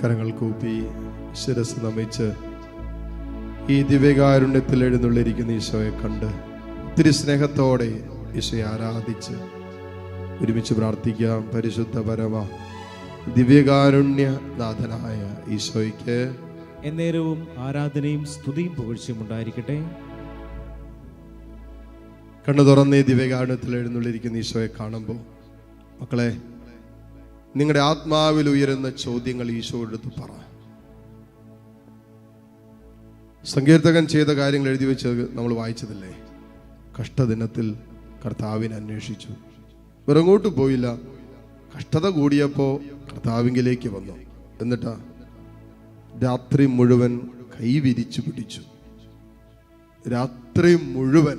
കരങ്ങൾ കൂപ്പി ശിരസ് നമിച്ച് ഈ ദിവ്യകാരുണ്യത്തിൽ എഴുന്നള്ളിരിക്കുന്ന ഈശോയെ കണ്ട് ഒത്തിരി സ്നേഹത്തോടെ ഈശോയെ ആരാധിച്ച് ഒരുമിച്ച് പ്രാർത്ഥിക്കാം. പരിശുദ്ധ പരമ ദിവ്യകാരുണ്യ നാഥനായ ഈശോയ്ക്ക് എന്നേരവും ആരാധനയും സ്തുതിയും പുകഴ്ചയും ഉണ്ടായിരിക്കട്ടെ. കണ്ണു തുറന്ന് ദിവ്യകാരുണ്യത്തിൽ എഴുന്നള്ളിരിക്കുന്ന ഈശോയെ കാണുമ്പോൾ മക്കളെ നിങ്ങളുടെ ആത്മാവിൽ ഉയരുന്ന ചോദ്യങ്ങൾ ഈശോയുടെ അടുത്ത് പറ. സങ്കീർത്തകൻ ചെയ്ത കാര്യങ്ങൾ എഴുതി വെച്ചത് നമ്മൾ വായിച്ചതല്ലേ? കഷ്ടദിനത്തിൽ കർത്താവിനെ അന്വേഷിച്ചു. പിറങ്ങോട്ട് പോയില്ല. കഷ്ടത കൂടിയപ്പോൾ കർത്താവിങ്കിലേക്ക് വന്നു. എന്നിട്ടാ രാത്രി മുഴുവൻ കൈവിരിച്ചു പിടിച്ചു. രാത്രി മുഴുവൻ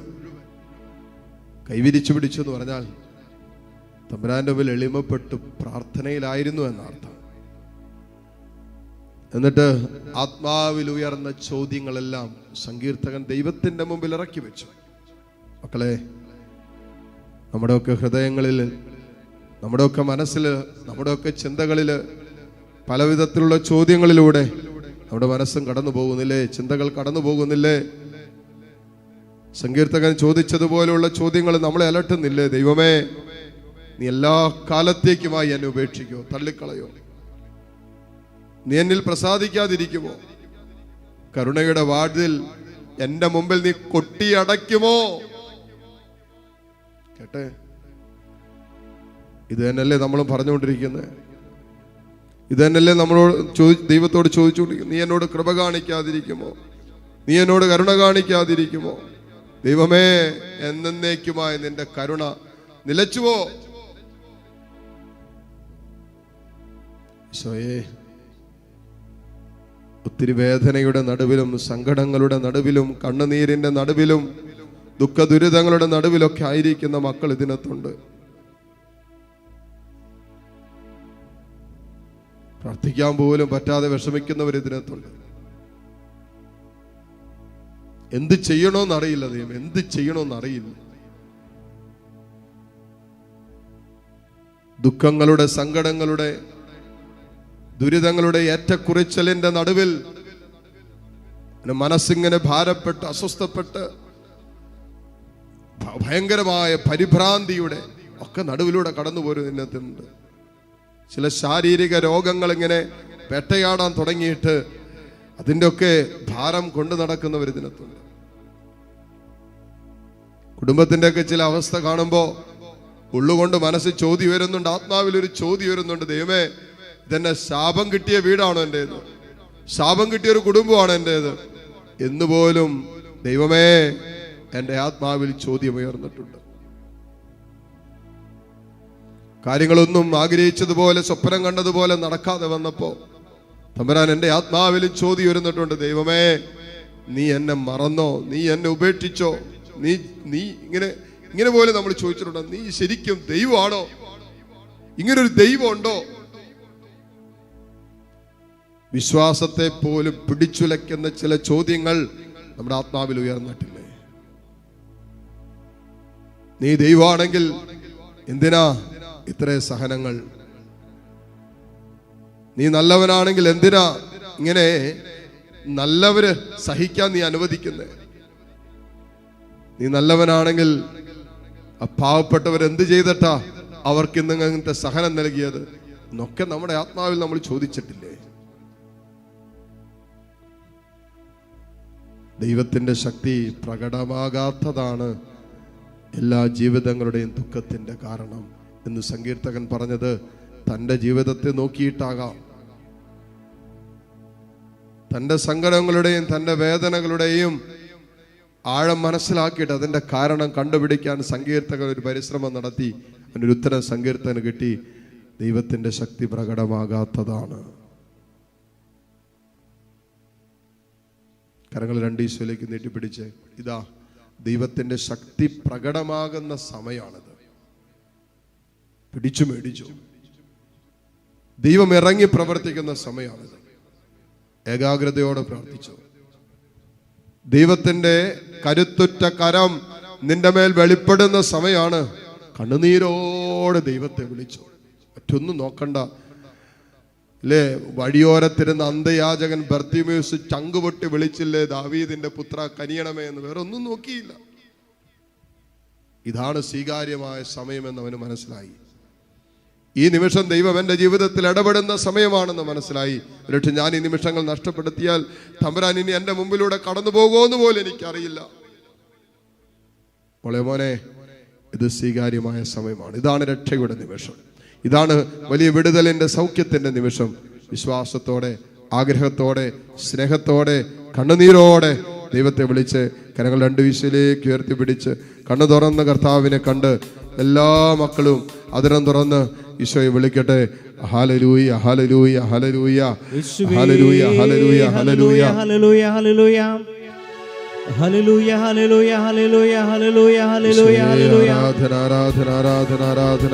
കൈവിരിച്ചു പിടിച്ചു എന്ന് പറഞ്ഞാൽ തമ്പുരാന്റെ മുമ്പിൽ എളിമപ്പെട്ട് പ്രാർത്ഥനയിലായിരുന്നു എന്നർത്ഥം. എന്നിട്ട് ആത്മാവിൽ ഉയർന്ന ചോദ്യങ്ങളെല്ലാം സങ്കീർത്തകൻ ദൈവത്തിന്റെ മുമ്പിൽ ഇറക്കി വെച്ചു. മക്കളെ നമ്മുടെയൊക്കെ ഹൃദയങ്ങളിൽ നമ്മുടെയൊക്കെ മനസ്സിൽ നമ്മുടെയൊക്കെ ചിന്തകളിൽ പലവിധത്തിലുള്ള ചോദ്യങ്ങളിലൂടെ നമ്മുടെ മനസ്സും കടന്നു പോകുന്നില്ലേ? ചിന്തകൾ കടന്നു പോകുന്നില്ലേ? സങ്കീർത്തകൻ ചോദിച്ചതുപോലെയുള്ള ചോദ്യങ്ങൾ നമ്മളെ അലട്ടുന്നില്ലേ? ദൈവമേ നീ എല്ലാ കാലത്തേക്കുമായി എന്നെ ഉപേക്ഷിക്കോ തള്ളിക്കളയോ. നീ എന്നിൽ പ്രസാദിക്കാതിരിക്കുമോ? കരുണയുടെ വാതിൽ എന്റെ മുമ്പിൽ നീ കൊട്ടിയടയ്ക്കുമോ? കേട്ടെ ഇത് തന്നെയല്ലേ നമ്മൾ പറഞ്ഞുകൊണ്ടിരിക്കുന്നത്? ഇത് തന്നെയല്ലേ നമ്മളോട് ദൈവത്തോട് ചോദിച്ചുകൊണ്ടിരിക്കുന്നു നീ എന്നോട് കൃപ കാണിക്കാതിരിക്കുമോ? നീ എന്നോട് കരുണ കാണിക്കാതിരിക്കുമോ? ദൈവമേ എന്നേക്കുമായി നിന്റെ കരുണ നിലച്ചുവോ? ഈശോയേ ഒത്തിരി വേദനയുടെ നടുവിലും സങ്കടങ്ങളുടെ നടുവിലും കണ്ണുനീരിന്റെ നടുവിലും ദുഃഖ ദുരിതങ്ങളുടെ നടുവിലൊക്കെ ആയിരിക്കുന്ന മക്കൾ ഇതിനകത്തുണ്ട്. പ്രാർത്ഥിക്കാൻ പോലും പറ്റാതെ വിഷമിക്കുന്നവർ ഇതിനകത്തുണ്ട്. എന്ത് ചെയ്യണമെന്നറിയില്ല ദൈവം എന്ത് ചെയ്യണമെന്നറിയില്ല ദുഃഖങ്ങളുടെ സങ്കടങ്ങളുടെ ദുരിതങ്ങളുടെ ഏറ്റക്കുറിച്ചലിന്റെ നടുവിൽ മനസ്സിങ്ങനെ ഭാരപ്പെട്ട് അസ്വസ്ഥപ്പെട്ട് ഭയങ്കരമായ പരിഭ്രാന്തിയുടെ ഒക്കെ നടുവിലൂടെ കടന്നു പോരും പോരുന്നുണ്ട് ചില ശാരീരിക രോഗങ്ങൾ ഇങ്ങനെ വേട്ടയാടാൻ തുടങ്ങിയിട്ട് അതിന്റെ ഒക്കെ ഭാരം കൊണ്ടു നടക്കുന്നവർ ഇതിനകത്തുണ്ട് കുടുംബത്തിന്റെ ഒക്കെ ചില അവസ്ഥ കാണുമ്പോൾ ഉള്ളുകൊണ്ട് മനസ്സ് ചോദ്യം വരുന്നുണ്ട് ആത്മാവിൽ ഒരു ചോദ്യം വരുന്നുണ്ട് ദൈവമേ ഇതെന്നെ ശാപം കിട്ടിയ വീടാണോ എന്റേത് ശാപം കിട്ടിയ ഒരു കുടുംബമാണ് എന്റേത് എന്നുപോലും ദൈവമേ എന്റെ ആത്മാവിൽ ചോദ്യം ഉയർന്നിട്ടുണ്ട് കാര്യങ്ങളൊന്നും ആഗ്രഹിച്ചതുപോലെ സ്വപ്നം കണ്ടതുപോലെ നടക്കാതെ വന്നപ്പോ തമ്പരാൻ എന്റെ ആത്മാവിൽ ചോദ്യം ഉയർന്നിട്ടുണ്ട് ദൈവമേ നീ എന്നെ മറന്നോ? നീ എന്നെ ഉപേക്ഷിച്ചോ? നീ നീ ഇങ്ങനെ ഇങ്ങനെ പോലെ നമ്മൾ ചോദിച്ചിട്ടുണ്ടോ. നീ ശരിക്കും ദൈവമാണോ? ഇങ്ങനൊരു ദൈവം ഉണ്ടോ വിശ്വാസത്തെ പോലും പിടിച്ചുലയ്ക്കുന്ന ചില ചോദ്യങ്ങൾ നമ്മുടെ ആത്മാവിൽ ഉയർന്നിട്ടില്ലേ? നീ ദൈവമാണെങ്കിൽ എന്തിനാ ഇത്ര സഹനങ്ങൾ? നീ നല്ലവനാണെങ്കിൽ എന്തിനാ ഇങ്ങനെ നല്ലവര് സഹിക്കാൻ നീ അനുവദിക്കുന്നേ? നീ നല്ലവനാണെങ്കിൽ ആ പാവപ്പെട്ടവർ എന്ത് ചെയ്തിട്ടാ അവർക്ക് ഇന്ന് ഇങ്ങനത്തെ സഹനം നൽകിയത്? എന്നൊക്കെ നമ്മുടെ ആത്മാവിൽ നമ്മൾ ചോദിച്ചിട്ടില്ലേ? ദൈവത്തിന്റെ ശക്തി പ്രകടമാകാത്തതാണ് എല്ലാ ജീവിതങ്ങളുടെയും ദുഃഖത്തിന്റെ കാരണം എന്ന് സങ്കീർത്തകൻ പറഞ്ഞത് തന്റെ ജീവിതത്തെ നോക്കിയിട്ടാകാം. തന്റെ സങ്കടങ്ങളുടെയും തന്റെ വേദനകളുടെയും ആഴം മനസ്സിലാക്കിയിട്ട് അതിന്റെ കാരണം കണ്ടുപിടിക്കാൻ സങ്കീർത്തകൻ ഒരു പരിശ്രമം നടത്തി. അതിനൊരു ഉത്തരം സങ്കീർത്തന് കിട്ടി. ദൈവത്തിന്റെ ശക്തി പ്രകടമാകാത്തതാണ്. കരങ്ങൾ രണ്ട് ഈശോയിലേക്ക് നീട്ടിപ്പിടിച്ച് ഇതാ ദൈവത്തിന്റെ ശക്തി പ്രകടമാകുന്ന സമയമാണിത് പിടിച്ചു മേടിച്ചു. ദൈവം ഇറങ്ങി പ്രവർത്തിക്കുന്ന സമയമാണിത് ഏകാഗ്രതയോടെ പ്രാർത്ഥിച്ചു. ദൈവത്തിന്റെ കരുത്തുറ്റ കരം നിന്റെ മേൽ വെളിപ്പെടുന്ന സമയമാണ് കണ്ണുനീരോടെ ദൈവത്തെ വിളിച്ചു. മറ്റൊന്നും നോക്കണ്ട. അല്ലേ വഴിയോരത്തിരുന്ന അന്ധയാചകൻ ബർത്തിമേസ് ചങ്കുപൊട്ടി വിളിച്ചില്ലേ ദാവീദിന്റെ പുത്ര കനിയണമേ എന്ന് വേറെ ഒന്നും നോക്കിയില്ല. ഇതാണ് സ്വീകാര്യമായ സമയമെന്ന് അവന് മനസ്സിലായി. ഈ നിമിഷം ദൈവം എന്റെ ജീവിതത്തിൽ ഇടപെടുന്ന സമയമാണെന്ന് മനസ്സിലായി. പക്ഷെ ഞാൻ ഈ നിമിഷങ്ങൾ നഷ്ടപ്പെടുത്തിയാൽ തമ്പുരാൻ ഇനി എന്റെ മുമ്പിലൂടെ കടന്നു പോകുമെന്ന് പോലും എനിക്കറിയില്ല. മോളെ മോനെ ഇത് സ്വീകാര്യമായ സമയമാണ്. ഇതാണ് രക്ഷയുടെ നിമിഷം. ഇതാണ് വലിയ വിടുതലിന്റെ സൗഖ്യത്തിന്റെ നിമിഷം വിശ്വാസത്തോടെ ആഗ്രഹത്തോടെ സ്നേഹത്തോടെ കണ്ണുനീരോടെ ദൈവത്തെ വിളിച്ച് കരങ്ങൾ രണ്ട് വീശയിലേക്ക് ഉയർത്തി പിടിച്ച് കണ്ണു തുറന്ന കർത്താവിനെ കണ്ട് എല്ലാ മക്കളും അതിരം തുറന്ന് ഈശോയെ വിളിക്കട്ടെ ഹാലലൂയ ഹാലലൂയ ഹാലലൂയ ഹാലലൂയ ഹാലലൂയ ഹാലലൂയ ഹല്ലേലൂയ. ഹല്ലേലൂയ, ഹല്ലേലൂയ, ഹല്ലേലൂയ, ഹല്ലേലൂയ, ഹല്ലേലൂയ, ഹല്ലേലൂയ. ആരാധന ആരാധന ആരാധന ആരാധന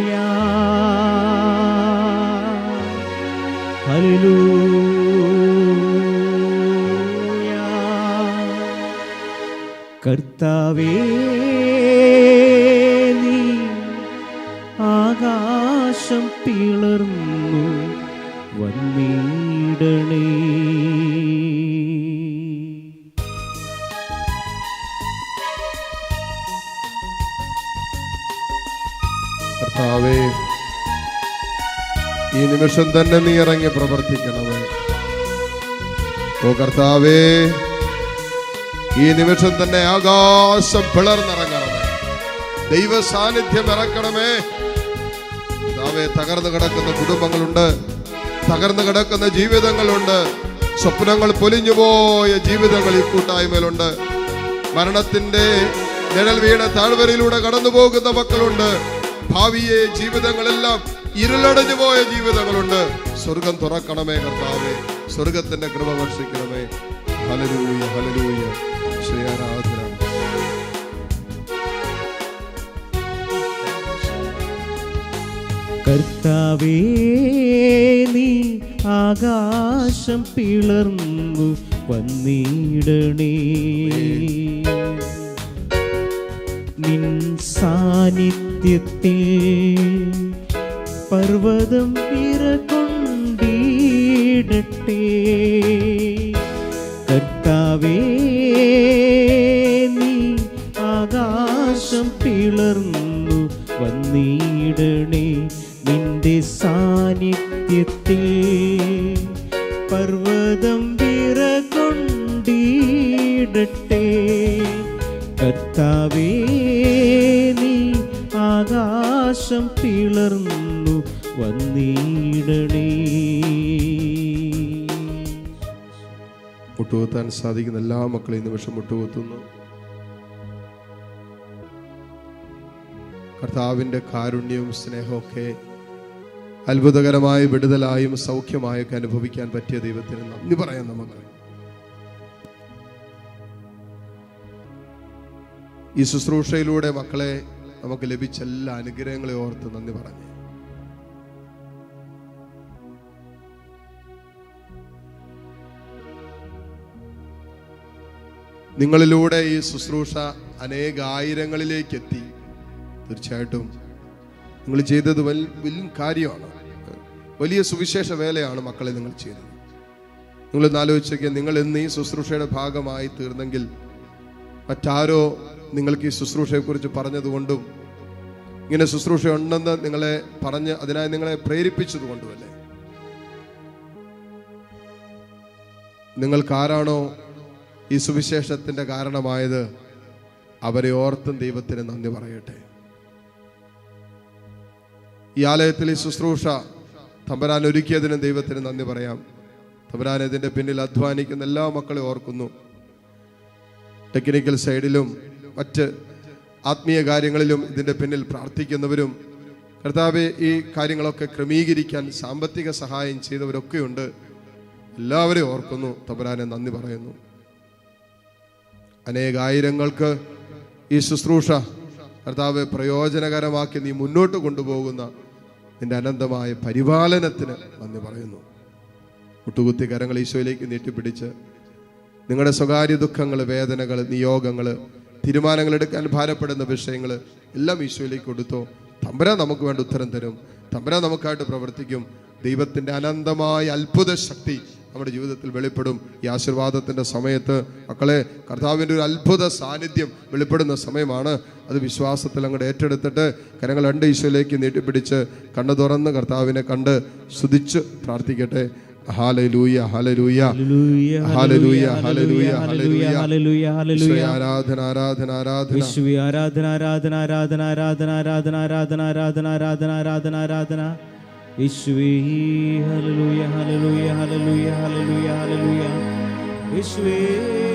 കർത്താവേ നീ ആകാശം പിളർന്നു വന്നിടണേ. കർത്താവേ ഈ നിമിഷം തന്നെ നീ ഇറങ്ങി പ്രവർത്തിക്കണമേ. ഓ കർത്താവേ ഈ നിമിഷം തന്നെ ആകാശം പിളർന്നിറങ്ങണമേ. ദൈവ സാന്നിധ്യം ഇറക്കണമേ. കർത്താവേ തകർന്നു കിടക്കുന്ന കുടുംബങ്ങളുണ്ട്. തകർന്നു കിടക്കുന്ന ജീവിതങ്ങളുണ്ട്. സ്വപ്നങ്ങൾ പൊലിഞ്ഞുപോയ ജീവിതങ്ങൾ ഈ കൂട്ടായ്മയിലുണ്ട്. മരണത്തിന്റെ നിഴൽ വീണ താഴ്വരയിലൂടെ കടന്നു പോകുന്ന മക്കളുണ്ട്. ഭാവിയെ ജീവിതങ്ങളെല്ലാം ഇരുളടഞ്ഞു പോയ ജീവിതങ്ങളുണ്ട്. സ്വർഗം തുറക്കണമേ കർത്താവേ. സ്വർഗത്തിന്റെ കൃപ വർഷിക്കണമേ. ഹലരൂയ ഹലലൂയ ശ്രീ ആരാധന കർത്താവേ നീ ആകാശം പിളർന്നു വന്നിടണേ. നിൻ സാന്നിധ്യത്തിൽ പർവതം പിറകൊണ്ടിടട്ടെ കർത്താവേ നീ ആകാശം പിളർന്നു വന്നിടണേ. നിന്റെ സാന്നിധ്യത്തിൽ പർവതം വിറകൊണ്ടിടട്ടെ. കർത്താവേ നീ ആകാശം പിളർന്നു വന്നിടണേ. മുട്ടുകുത്താൻ സാധിക്കുന്ന എല്ലാ മക്കളെയും നിമിഷം മുട്ടുകുത്തുന്നു. കർത്താവിന്റെ കാരുണ്യവും സ്നേഹമൊക്കെ അത്ഭുതകരമായ വിടുതലായും സൗഖ്യമായൊക്കെ അനുഭവിക്കാൻ പറ്റിയ ദൈവത്തിന് നന്ദി പറയാം നമുക്ക് ഈ ശുശ്രൂഷയിലൂടെ മക്കളെ നമുക്ക് ലഭിച്ച എല്ലാ അനുഗ്രഹങ്ങളെ ഓർത്ത് നന്ദി പറഞ്ഞു നിങ്ങളിലൂടെ ഈ ശുശ്രൂഷ അനേക ആയിരങ്ങളിലേക്ക് എത്തി തീർച്ചയായിട്ടും നിങ്ങൾ ചെയ്തത് വൽ വലിയ കാര്യമാണ്. വലിയ സുവിശേഷ വേലയാണ് മക്കളെ നിങ്ങൾ ചെയ്തത്. നിങ്ങളൊന്ന് ആലോചിച്ചൊക്കെ നിങ്ങൾ ഇന്ന് ഈ ശുശ്രൂഷയുടെ ഭാഗമായി തീർന്നെങ്കിൽ മറ്റാരോ നിങ്ങൾക്ക് ഈ ശുശ്രൂഷയെക്കുറിച്ച് പറഞ്ഞതുകൊണ്ടും ഇങ്ങനെ ശുശ്രൂഷ ഉണ്ടെന്ന് നിങ്ങളെ പറഞ്ഞ് അതിനായി നിങ്ങളെ പ്രേരിപ്പിച്ചത് കൊണ്ടുമല്ലേ നിങ്ങൾക്ക് ആരാണോ ഈ സുവിശേഷത്തിന്റെ കാരണമായത് അവരെ ഓർത്തും ദൈവത്തിന് നന്ദി പറയട്ടെ. ഈ ആലയത്തിൽ ഈ ശുശ്രൂഷ തമ്പരാൻ ഒരുക്കിയതിനും ദൈവത്തിന് നന്ദി പറയാം. തമ്പരാൻ ഇതിന്റെ പിന്നിൽ അധ്വാനിക്കുന്ന എല്ലാ മക്കളെ ഓർക്കുന്നു. ടെക്നിക്കൽ സൈഡിലും മറ്റ് ആത്മീയ കാര്യങ്ങളിലും ഇതിന്റെ പിന്നിൽ പ്രാർത്ഥിക്കുന്നവരും കർത്താവ് ഈ കാര്യങ്ങളൊക്കെ ക്രമീകരിക്കാൻ സാമ്പത്തിക സഹായം ചെയ്തവരൊക്കെയുണ്ട്. എല്ലാവരെയും ഓർക്കുന്നു. തമ്പരാനെ നന്ദി പറയുന്നു. അനേകായിരങ്ങൾക്ക് ഈ ശുശ്രൂഷ കർത്താവ് പ്രയോജനകരമാക്കി നീ മുന്നോട്ട് കൊണ്ടുപോകുന്ന നിന്റെ അനന്തമായ പരിപാലനത്തിന് നന്ദി പറയുന്നു. മുട്ടുകുത്തി കരങ്ങൾ ഈശോയിലേക്ക് നീട്ടിപ്പിടിച്ച് നിങ്ങളുടെ സ്വകാര്യ ദുഃഖങ്ങൾ വേദനകൾ നിയോഗങ്ങൾ തീരുമാനങ്ങൾ എടുക്കാൻ ഭാരപ്പെടുന്ന വിഷയങ്ങൾ എല്ലാം ഈശോയിലേക്ക് കൊടുത്തോ. തമ്പരാൻ നമുക്ക് വേണ്ട ഉത്തരം തരും. തമ്പരാൻ നമുക്കായിട്ട് പ്രവർത്തിക്കും. ദൈവത്തിന്റെ അനന്തമായ അത്ഭുത ശക്തി നമ്മുടെ ജീവിതത്തിൽ വെളിപ്പെടും. ഈ ആശീർവാദത്തിന്റെ സമയത്ത് മക്കളെ കർത്താവിന്റെ ഒരു അത്ഭുത സാന്നിധ്യം വെളിപ്പെടുന്ന സമയമാണ്. അത് വിശ്വാസത്തിൽ അങ്ങോട്ട് ഏറ്റെടുത്തിട്ട് കരങ്ങൾ രണ്ട് ഈശോയിലേക്ക് നീട്ടിപ്പിടിച്ച് കണ്ണു തുറന്ന് കർത്താവിനെ കണ്ട് സ്തുതിച്ച് പ്രാർത്ഥിക്കട്ടെ. ആരാധന ആരാധന ആരാധന. ആരാധന ആരാധന ആരാധന ആരാധന ആരാധന ആരാധന ആരാധന ആരാധന ആരാധന. യേശുവേ ഹല്ലേലൂയ ഹല്ലേലൂയ ഹല്ലേലൂയ ഹല്ലേലൂയ ഹല്ലേലൂയ. യേശുവേ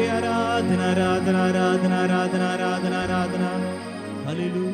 ആരാധന ആരാധന ആരാധന ആരാധന ആരാധന ആരാധന. ഹല്ലേലൂയ.